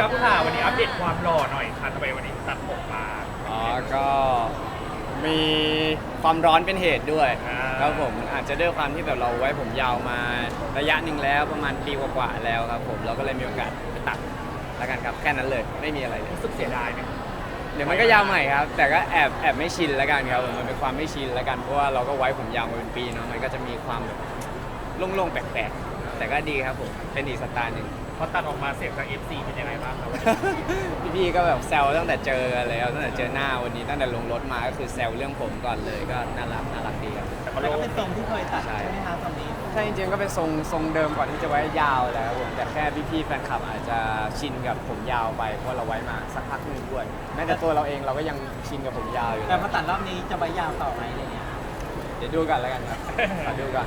กับค่ะวันนี้อัปเดตความหล่อหน่อยค่ะทำไมวันนี้ตัดผมมา อ๋อ ก็มีความร้อนเป็นเหตุด้วยอ่า ครับผมอาจจะด้วยความที่แบบเราไว้ผมยาวมาระยะหนึ่งแล้วประมาณปีกว่าๆแล้วครับผมเราก็เลยมีโอกาสไปตัดแล้วกันครับแค่นั้นเลยไม่มีอะไรเลย รู้สึกเสียดายไหมเดี๋ยวมันก็ยาวใหม่ครับ แต่ก็แอบแอบไม่ชินแล้วกันครับผมมันเป็นความไม่ชินแล้วกันเพราะว่าเราก็ไว้ผมยาวมาเป็นปีเนาะมันก็จะมีความแบบโล่งๆแปลกๆแต่ก็ดีครับผมเป็นอีกสไตล์หนึ่ง พอตัดออกมาเสียงจาก FC เป็นยังไงบ้างครับพี่ๆก็แบบแซวตั้งแต่เจอกันแล้วตั้งแต่เจอหน้าวันนี้ตั้งแต่ลงรถมาก็คือแซวเรื่องผมก่อนเลยก็น่ารักน่ารักดีครับแต่ก็แล้วโล่ก็งเป็นทรงที่เคยตัดใช่ใช่ไหมคะตอนนี้ใช่จริงๆก็เป็นทรงทรงเดิมก่อนที่จะไว้ยาวแหล้วผมแต่แค่พี่ๆแฟนคลับอาจจะชินกับผมยาวไปเพราะเราไว้มาสักพักหนึงด้วยแม้แต่ตัวเราเองเราก็ยังชินกับผมยาวอยู่แต่แล้วพอตัดรอบนี้จะไว้ยาวต่อไหมอะไรเงี้ยเดี๋ยวดูกันแล้วกันครับมาดูกัน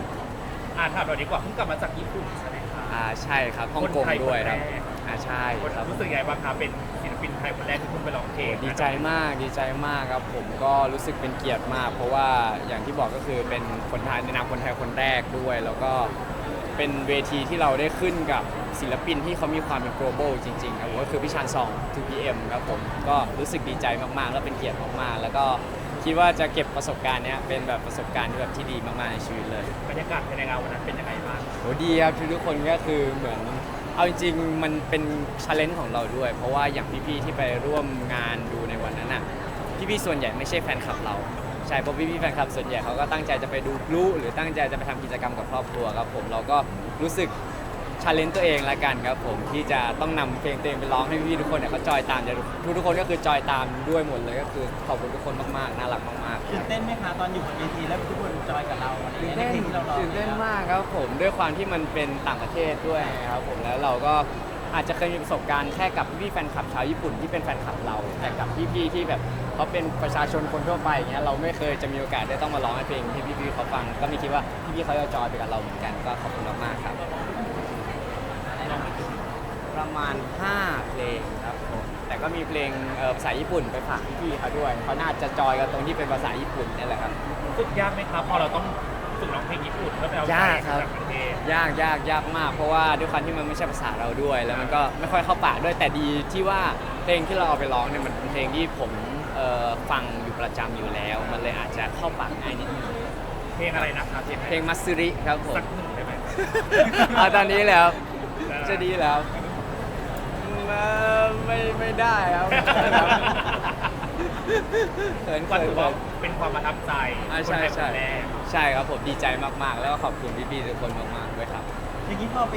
อ่าถามเราดีกว่าเพิ่งกลับมาจากญี่ปุ่นใช่ไหมคะ อ่าใช่ครับฮ่องกงด้วยครับอ่าใช่คนครับรู้สึกยังไงบ้างครับเป็นศิลปินไทยคนแรกที่คุณไปร้องเพลงดีใจมากดีใจมากครับ ผมก็รู้สึกเป็นเกียรติมาก เพราะว่าอย่างที่บอกก็คือเป็นคนไทยในนามคนไทยคนแรกด้วย แล้วก็เป็นเวทีที่เราได้ขึ้นกับศิลปินที่เขามีความเป็น global จริงๆครับผมก็คือพี่ชานซอง 2PM ครับผมก็รู้สึกดีใจมากๆ แล้วเป็นเกียรติมากๆ แล้วก็ คิดว่าจะเก็บประสบการณ์เนี้ยเป็นแบบประสบการณ์ที่แบบที่ดีมากๆในชีวิตเลย บรรยากาศภายในงานวันนั้นเป็นยังไงบ้างโหดีครับทุกๆคนก็คือเหมือนเอาจริงๆมันเป็นชาเลนจ์ของเราด้วย เพราะว่าอย่างพี่ๆที่ไปร่วมงานดูในวันนั้นอะพี่ๆส่วนใหญ่ไม่ใช่แฟนคลับเราใช่เพราะพี่ๆแฟนคลับส่วนใหญ่เขาก็ตั้งใจจะไปดูพลุหรือตั้งใจจะไปทำกิจกรรมกับครอบครัวครับผมเราก็รู้สึก ชาเลนจ์ตัวเองละกันครับผมที่จะต้องนำเพลงตัวเองไปร้องให้พี่ๆทุกคนเนี่ยเขาจอยตามจะทุกๆคนก็คือจอยตามด้วยหมดเลยก็คือขอบคุณทุกคนมากๆน่ารักมากๆตื่นเต้นไหมคะตอนอยู่บนเวทีแล้วทุกคนจอยกับเราอะไรตื่นเงี้ยในเต้นเพลงที่เราร้องตื่นเต้นมากครับผมด้วยความที่มันเป็นต่างประเทศด้วยนะครับผมแล้วเราก็อาจจะเคยมีประสบการณ์แค่กับพี่ๆแฟนคลับชาวญี่ปุ่นที่เป็นแฟนคลับเรา แต่กับพี่ๆที่แบบเขาเป็นประชาชนคนทั่วไปอย่างเงี้ยเราไม่เคยจะมีโอกาสได้ต้องมาร้องให้เพลงให้พี่ๆเขาฟัง ก็ไม่คิดว่าพี่ๆเขาจะจอยไปกับเราเหมือนกันก็ขอบคุณมากๆครับ ประมาณ 5 เพลงครับผมแต่ก็มีเพลงเอ่อภาษาญี่ปุ่นไปฝากพี่ๆเขาด้วยเขาน่าจะจอยกันตรงที่เป็นภาษาญี่ปุ่นนี่แหละครับ ฝึกยากไหมครับ พอเราต้องฝึกร้องเพลงญี่ปุ่นแล้วไปเอาใจยากครับจากประเทศยากยากยากมาก เพราะว่าด้วยความที่มันไม่ใช่ภาษาเราด้วย แล้วมันก็ไม่ค่อยเข้าปากด้วยแต่ดีที่ว่าเพลงที่เราเอาไปร้องเนี่ยมันเป็นเพลงที่ผมเอ่อฟังอยู่ประจำอยู่แล้ว มันเลยอาจจะเข้าปากง่ายนิดนึงเพลงอะไรนะครับเพลงอะไรเพลงมัสซิริครับผมสักหนึ่งได้ไหม เอาตอนนี้แล้วได้จะดีแล้ว เอ่อไม่ไม่ได้ครับเขินก็เขินถือเขิว่านเป็นความประทับใจอ่าคนใช่ไทยคใช่นแรกใช่ครับผมดีใจมากๆ แล้วก็ขอบคุณพี่ๆทุกคนมากๆด้วยครับอย่างนี้พอไป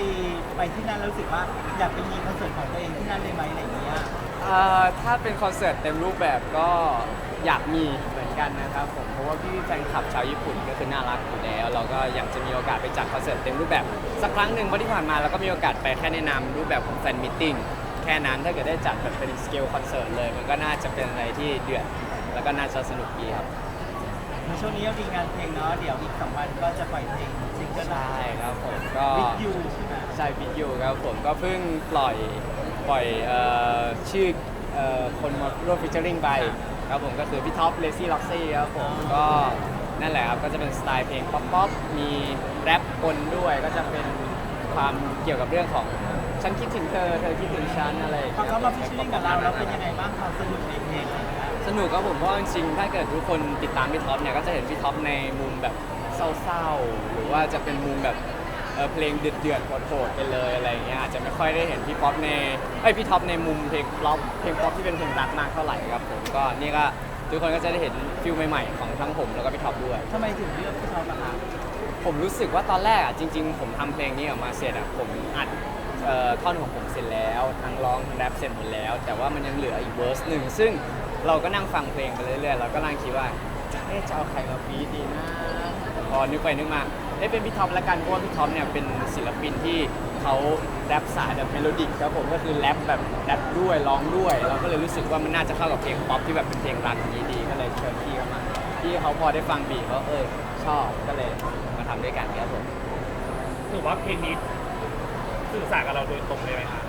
ไปที่นั่นแล้วรู้สึกว่าอยากไปมีคอนเสิร์ตของตัวเองที่นั่นเลยไหมอะไรเงี้ยเอ่อถ้าเป็นคอนเสิร์ตเต็มรูปแบบก็อยากมีเหมือนกันนะครับผมเพราะว่าพี่แฟนคลับชาวญี่ปุ่นก็คือน่ารักอยู่แล้วเราก็อยากจะมีโอกาสไปจัดคอนเสิร์ตเต็มรูปแบบสักครั้งหนึ่งเพราะที่ผ่านมาเราก็มีโอกาสไปแค่แนะนำรูปแบบของแฟนมิทติ้ง แค่นั้นถ้าเกิดได้จัดแบบเป็นสเกลคอนเสิร์ตเลย มันก็น่าจะเป็นอะไรที่เดือดแล้วก็น่าจะสนุกดีครับในช่วงนี้ก็มีงานเพลงเนาะเดี๋ยวอีกสองวันก็จะปล่อยเพลงซิงเกิลใช่ครับผมก็วิดยูใช่ไหมใช่พิทยูครับผมก็เพิ่งปล่อยปล่อยเอ่อชื่อเอ่อคนมาร่วมฟิชเชอริงไปครับผมก็คือพี่ท็อปเลซี่ล็อกซี่ครับผมก็นั่นแหละครับก็จะเป็นสไตล์เพลงป๊อปป๊อปมีแรปปนด้วยก็จะเป็นความเกี่ยวกับเรื่องของ ฉันคิดถึงเธอ เธอคิดถึงฉันอะไรอย่างพอเงี้ยเขามาพิชชิ่งกับเราแล้วเป็นยังไงบ้างความสนุกในเพลงอะไรเงี้ยสนุกครับผมเพราะจริงๆถ้าเกิดทุกคนติดตามพี่ท็อปเนี่ยก็จะเห็นพี่ท็อปในมุมแบบเศร้าๆ หรือว่าจะเป็นมุมแบบเอ่อเพลงเดือดๆโหดๆไปเลยอะไรอย่างเงี้ยอาจจะไม่ค่อยได้เห็นพี่ป๊อปในเอ้ยพี่ท็อปในมุมเพลงป๊อปเพลงป๊อปที่เป็นเพลงรักมากเท่าไหร่ครับผมก็นี่ก็ทุกคนก็จะได้เห็นฟิลใหม่ๆของทั้งผมแล้วก็พี่ท็อปด้วย ทำไมถึงเลือกพี่ท็อปอะคะผมรู้สึกว่าตอนแรกอะจริง ๆ ผมทำเพลงนี้ออกมาเสร็จอะผมอัด เอ่อท่อนของผมเสร็จแล้วทั้งร้องทั้งแรปเสร็จหมดแล้ว แต่ว่ามันยังเหลืออีกเวอร์สหนึ่งซึ่งเราก็นั่งฟังเพลงไปเรื่อยๆเราก็นั่งคิดว่าเอ๊ะจะเอาใครมาฟีดดีนะพอนึกไปนึกมาเอ๊ะเป็นพี่ท็อปละกันเพราะว่าพี่ท็อปเนี่ยเป็นศิลปินที่เขาแรปสายแบบเมโลดิกครับผมก็คือแรปแบบแรปด้วยร้องด้วย เราก็เลยรู้สึกว่ามันน่าจะเข้ากับเพลงป๊อปที่แบบเป็นเพลงรักอย่างนี้ดีก็เลยเชิญพี่เข้ามาพี่เขาพอได้ฟังบีทเขาเออชอบก็เลยมาทำด้วยกันครับผม ถือว่าเพลงนี้ สื่อสารกับเราโดยตรงเลยไหมคะ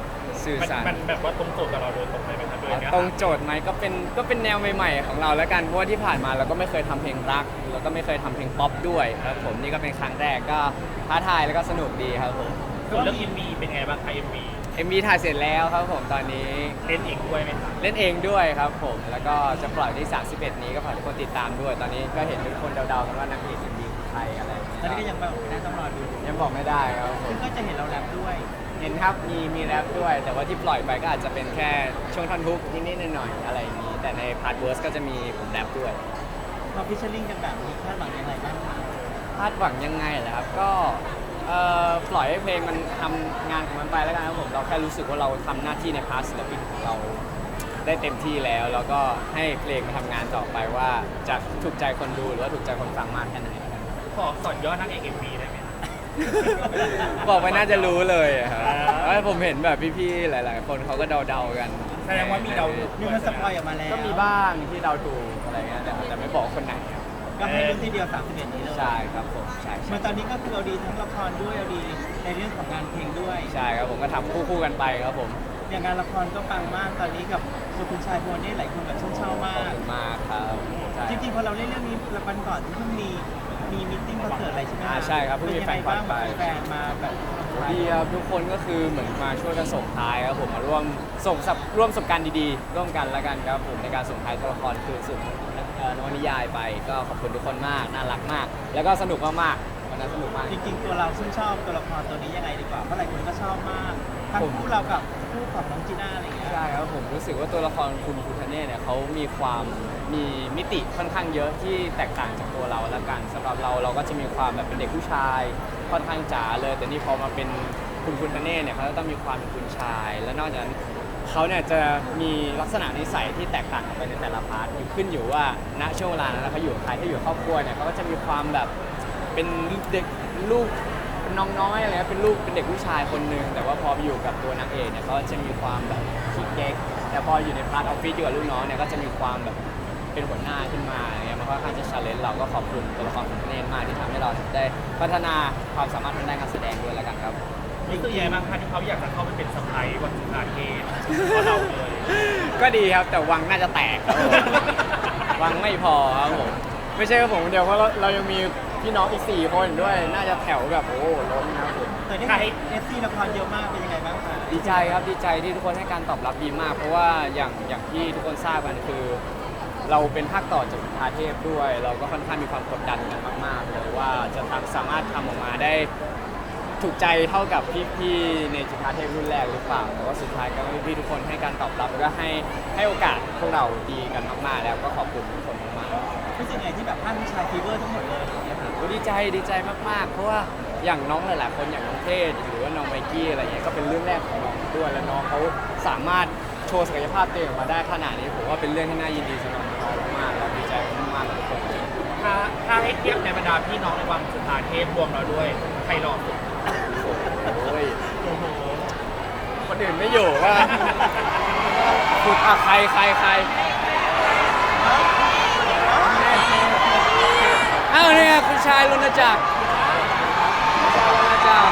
สื่อมันสารมันแบบว่าตรงโจทย์กับเราโดยตรงเลยไหมคะโดยเนื้อตรงหาโจทย์ไหมก็เป็นก็เป็นแนวใหม่ๆ ของเราแล้วกันเพราะว่าที่ผ่านมาเราก็ไม่เคยทำเพลงรัก แล้วก็ไม่เคยทำเพลงป๊อปด้วยครับผมนี่ก็เป็นครั้งแรกก็ท้าทายแล้วก็สนุกดีครับผม ส่วนเรื่อง MV เป็นไงบ้างคะ MV MV ถ่ายเสร็จแล้วครับผมตอนนี้เล่นเองด้วยไหมครับเล่นเองด้วยครับผมแล้วก็จะปล่อยที่ 31 นี้ก็ฝากทุกคนติดตามด้วย ตอนนี้ก็เห็นทุกคนเดาๆกันว่านางเอก MV คือใค รอะไรตอนนี้ก็ยังบอกไม่ได้ต้องรอดูยังบอกไม่ได้ครับผซึ่มงก็จะเห็นเราแรปด้วย เห็นครับมีมีแรปด้วย แต่ว่าที่ปล่อยไปก็อาจจะเป็นแค่ช่วงท่อนฮุกนิดๆหน่อยๆอะไรอย่างนี้ แต่ในพาร์ทเวิร์สก็จะมีผมแรปด้วยพอฟิชเชอร์ลิงกันแบบนี้คาดหวังยังไงบ้างคะคาดหวังยังไงเหรอครับก็เอ่อปล่อยให้เพลงมันทำงานของมันไปแล้วกันครับผมเราแค่รู้สึกว่าเราทำหน้าที่ในพาร์ทศิลปินของเราได้เต็มที่แล้ว แล้วก็ให้เพลงมาทำงานต่อไปว่าจะถูกใจคนดูหรือว่าถูกใจคนฟังมากแค่ไหนแล้วกัน ขอสอนย่อนางเอกเอ็มวีได้ไหมบอกไปน่าจะรู้เลยอะครับอ่าเพราะผมเห็นแบบพี่ๆหลาย ๆ คนเขาก็เดาๆกันแสดงว่ามีเดา มีคนสปอยออกมาแล้วก็มีบ้างที่เดาถูกอะไรเงี้ยแต่แต่ไม่บอกคนไหนครับก็ให้รู้ทีเดียว31นี้เลยใช่ครับผมใช่เหมืใช่อนตอนนี้ก็คือเอาดีทั้งละครด้วยเอาดีในเรื่องของงานเพลงด้วย ใช่ครับผมก็ทำคู่ๆกันไปครับผมอย่างงานละครก็ปังมากตอนนี้กับตัวคุณชายพลนี่หลายคนแบบชื่นชอบมาขอบก คุณมากครับใช่จริงๆพอเราเล่นเรื่องนี้ละครก่อนที่เพิ่งมี มีมิทติ้งคอนเสิร์ตอะไรใช่ไหมอ่าใช่ครับเพิ่งมีเป็นยังไงบ้างแฟนคลับไปแฟนมาแบบดีครับทุกคนก็คือเหมือนมาช่วยกันส่งท้ายครับผมมาร่วมส่งสับร่วมประสบการณ์ดีๆ ร่วมกันแล้วกันครับผมในการส่งท้ายตัวละครคือสุดเอ่อนวนิยายไป ก็ขอบคุณทุกคนมากน่ารักมาก แล้วก็สนุกมากๆวันนั้นสนุกมากจริงๆ ตัวเราชื่นชอบตัวละครตัวนี้ยังไงดีกว่าเพราะหลายคนก็ชอบมาก ทั้งคู่เรากับคู่ของน้องจีน่าอะไรอย่างเงี้ยใช่ครับผมรู้สึกว่าตัวละครคุณภูทเน่เนี่ยเขามีความมีมิติค่อนข้างเยอะที่แตกต่างจากตัวเราแล้วกันสำหรับเราเราก็จะมีความแบบเป็นเด็กผู้ชายค่อนข้างจ๋าเลย แต่นี่พอมาเป็นคุณภูทเน่เนี่ยเขาจะต้องมีความเป็นคุณชาย และนอกจากนั้นเขาเนี่ยจะมีลักษณะนิสัยที่แตกต่างกันไปในแต่ละพาร์ทอยู่ขึ้นอยู่ว่าณช่วงเวลานั้นเขาอยู่กับใครถ้าอยู่กับครอบครัวเนี่ยเขาก็จะมีความแบบเป็นเด็กลูก เป็นน้องน้อยอะไรเงี้ยเป็นลูกเป็นเด็กผู้ชายคนหนึ่งแต่ว่าพอไปอยู่กับตัวนางเอกเนี่ยเขาจะมีความแบบขี้เก๊กแต่พออยู่ในพาร์ทออฟฟิศอยู่กับลูกน้องเนี่ยก็จะมีความแบบเป็นหัวหน้าขึ้นมาอะไรเงี้ยมันค่อนข้างจะชาเลนจ์เราก็ขอบคุณตัวละครของเนนมากที่ทำให้เราได้พัฒนาความสามารถทางด้านการแสดงด้วยแล้วกันครับ รู้สึกยังไงบ้างคะที่เขาอยากจะเข้าไปเป็นสไปวันสุดาเทพเพราะเราเลยก็ดีครับแต่วังน่าจะแตกครับผมวังไม่พอครับผมไม่ใช่แค่ผมคนเดียวเพราะเราเรายังมี พี่น้องอีกสี่คนด้วย น่าจะแถวแบบโอ้โหล้นนะครับผม แต่ได้เห็นเอฟซีละครเยอะมากเป็นยังไงบ้างคะดีใจครับดีใจที่ทุกคนให้การตอบรับดีมาก เพราะว่าอย่างอย่างที่ทุกคนทราบกันคือ เราเป็นภาคต่อจากจุฑาเทพด้วย เราก็ค่อนข้างมีความกดดันกันมากๆเลยว่าจะทำสามารถทำออกมาได้ ถูกใจเท่ากับพี่ๆในจุฑาเทพรุ่นแรกหรือเปล่าแต่ว่าสุดท้ายก็พี่ๆทุกคนให้การตอบรับแล้วก็ให้ให้โอกาสพวกเราดีกันมากๆ แล้วก็ขอบคุณทุกคนมากๆ รู้สึกไงที่แบบภาพผู้ชายฟีเวอร์ทั้งหมดเลยอย่างเงี้ยค่ะโอ้ดีใจดีใจมากๆ เพราะว่าอย่างน้องหลายๆคนอย่างน้องเทศหรือว่าน้องไมกี้อะไรเงี้ยก็เป็นเรื่องแรกของน้องด้วยแล้วน้องเขาสามารถโชว์ศักยภาพตัวเองออกมาได้ขนาดนี้ผมว่าเป็นเรื่องที่น่ายินดีสำหรับน้องมากๆแล้วดีใจมากๆทุกคนจริงถ้าถ้าให้เทียบในบรรดาพี่น้องในวังสุดาเทพรวมเราด้วยใครหล่อสุดโอ้ยคนอื่นไม่อยู่ว่าคุณอะใครใครใครอ้าว เนี่ยคุณชายรณจักรคุณชายรณจักร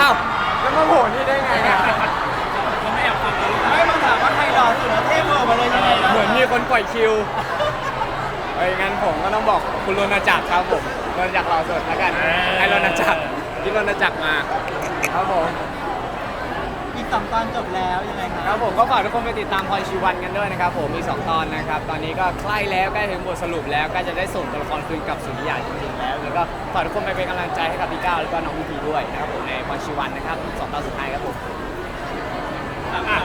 อ้าวแล้วมาโผล่นี่ได้ไงอะเขาไม่อยากฟังเลยไม่มาถามว่าใครหล่อสุดแล้วเทพโผล่มาเลยยังไงบ้างเหมือนมีคนปล่อยคิวเอ้ยงั้นผมก็ต้องบอกคุณรณจักรครับผมรณจักรรอสดแล้วกันให้รณจักรที่รณจักรมาครับผมอีก สองตอนจบแล้วยังไงคครับผมก็ฝากทุกคนไปติดตามพรชีวันกันด้วยนะครับผมมี 2 ตอนนะครับ ตอนนี้ก็ใกล้แล้วใกล้ถึงบทสรุปแล้วใก็จะได้ส่งตัวละครคืนกลับสุนิยายจริงๆแล้วแล้วก็ฝากทุกคนไปเป็นกำลังใจให้กับพี่ก้าวแล้วก็น้องพีพีด้วยนะครับผมในพรชีวันนะครับสองตอนสุดท้ายครับผม อะ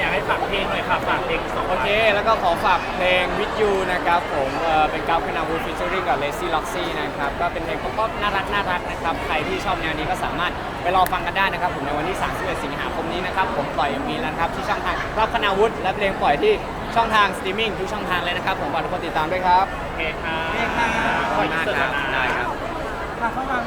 อยากให้ฝากเพลงหน่อยค่ะฝากเพลงสองโอเค แล้วก็ขอฝากเพลง With You นะครับผมเอ่อเป็นก้าวคณาวูดฟิชเชอริงกับ Lazy Loxy นะครับ ก็เป็นเพลงป๊อปๆน่ารักน่ารักนะครับ ใครที่ชอบแนวนี้ก็สามารถไปรอฟังกันได้นะครับ ผมในวันที่ 31 สิงหาคมนี้นะครับ ผมปล่อยมีแล้วนะครับ ที่ช่องทางรับคณาวุฒิและเพลงปล่อยที่ช่องทางสตรีมมิ่งทุกช่องทางเลยนะครับ ผมฝากทุกคนติดตามด้วยครับ โอเคค่ะโอเคค่ะขอบคุณมากครับได้ครับ ค่ะเข้ามา